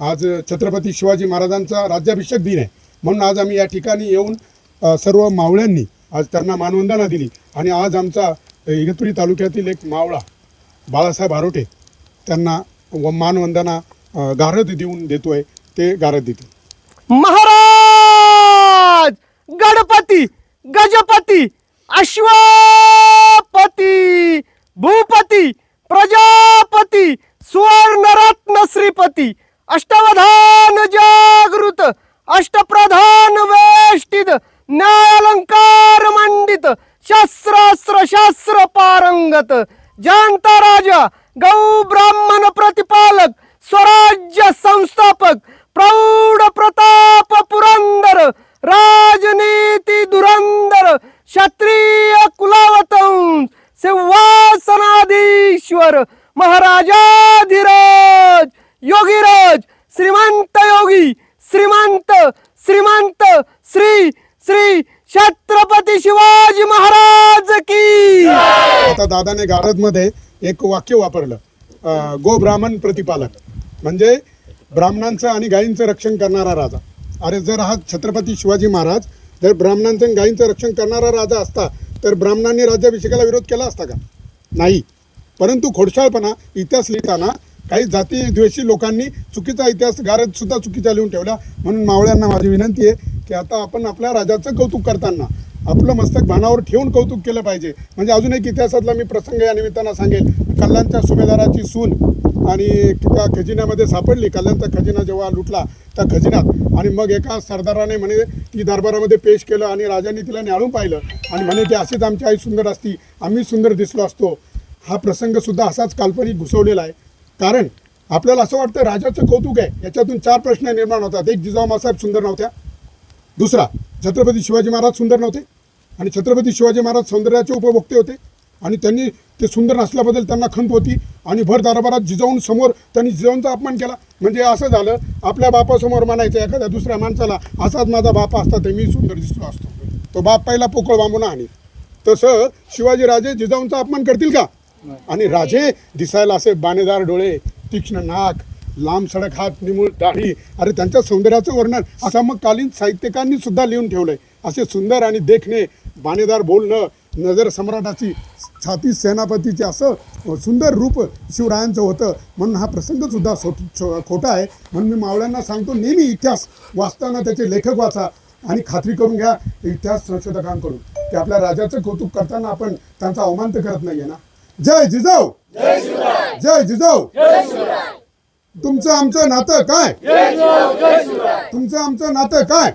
आज छत्रपती शिवाजी महाराजांचा राज्याभिषेक दिन आहे. म्हणून आज आम्ही या ठिकाणी येऊन सर्व मावळ्यांनी आज त्यांना मानवंदना दिली. आणि आज आमचा इगतपुरी तालुक्यातील एक मावळा बाळासाहेब आरोटे त्यांना व मानवंदना गारद देऊन देतोय ते गारद देते महाराज! गणपती गजपती अश्वपती भूपती प्रजापती सुवर्णरत्न श्रीपती अष्टवधान जागृत अष्टप्रधान वेष्टित न्यायालंकार मंडित शास्त्रास्त्र शास्त्र पारंगत जानता राजा गौ ब्राह्मण प्रतिपालक स्वराज्य संस्थापक प्रौढ प्रताप पुरंदर राजनीती धुरंदर क्षत्रिय कुलावतंस सिंहासनाधीश्वर महाराजाधी योगीराज श्रीमंत योगी श्रीमंत श्रीमंत श्री श्री छत्रपती शिवाजी महाराज की! आता दादाने गारदमध्ये एक वाक्य वापरलं. गो ब्राह्मण प्रतिपालक. म्हणजे ब्राह्मणांचं आणि गायींचं रक्षण करणारा राजा. अरे जर हा छत्रपती शिवाजी महाराज जर ब्राह्मणांचं आणि गायींचं रक्षण करणारा राजा असता तर ब्राह्मणांनी राज्याभिषेकाला विरोध केला असता का? नाही. परंतु खोडशाळपणा इतिहास लिहिताना काही जाती द्वेषी लोकांनी चुकीचा इतिहास गारद सुद्धा चुकीचा लिहून ठेवला. म्हणून मावळ्यांना माझी विनंती आहे की आता आपण आपल्या राजाचं कौतुक करताना आपलं मस्तक भानावर ठेवून कौतुक केलं पाहिजे. म्हणजे अजून एक इतिहासातला मी प्रसंग या निमित्तानं सांगेल. कल्याणच्या सुभेदाराची सून आणि त्या खजिन्यामध्ये सापडली. कल्याणचा खजिना जेव्हा लुटला त्या खजिन्यात आणि मग एका सरदाराने म्हणे ती दरबारामध्ये पेश केलं आणि राजांनी तिला न्याळून पाहिलं आणि म्हणे की अशीच आमची आई सुंदर असती. आम्ही सुंदर दिसलो असतो. हा प्रसंगसुद्धा असाच काल्पनिक घुसवलेला आहे. कारण आपल्याला असं वाटतं राजाचं कौतुक आहे. याच्यातून चार प्रश्न निर्माण होतात. एक जिजाऊमासाहेब सुंदर नव्हत्या. दुसरा छत्रपती शिवाजी महाराज सुंदर नव्हते. आणि छत्रपती शिवाजी महाराज सौंदर्याचे उपभोक्ते होते. आणि त्यांनी ते सुंदर नसल्याबद्दल त्यांना खंत होती. आणि भर दरबारात जिजाऊन समोर त्यांनी जिजाऊंचा अपमान केला. म्हणजे असं झालं आपल्या बापासमोर म्हणायचं एखाद्या दुसऱ्या माणसाला असाच माझा बाप असता ते मी सुंदर दिसतो असतो. तो बाप पहिला पोकळ बांबून आणि तसं शिवाजीराजे जिजाऊंचा अपमान करतील का? आणि राजे दिसायला असे बाणेदार डोळे तीक्ष्ण नाक लांब सडक हात निमूळ दाढी अरे त्यांच्या सौंदर्याचं वर्णन. समकालीन साहित्यिकांनी सुद्धा लिहून ठेवलंय. असे सुंदर आणि देखणे बाणेदार बोलणं नजर सम्राटाची छाती सेनापतीचे असं सुंदर रूप शिवरायांचं होतं म्हणून हा प्रसंग सुद्धा सो खोटा आहे. म्हणून मी मावळ्यांना सांगतो नेहमी इतिहास वाचताना त्याचे लेखक वाचा आणि खात्री करून घ्या इतिहास संशोधकांकडून. की आपल्या राजाचं कौतुक करताना आपण त्यांचा अवमान तर करत नाहीये ना? जय जिजाऊ. जय जिजाऊ. तुमचं आमचं नातं काय? तुमचं आमचं नातं काय?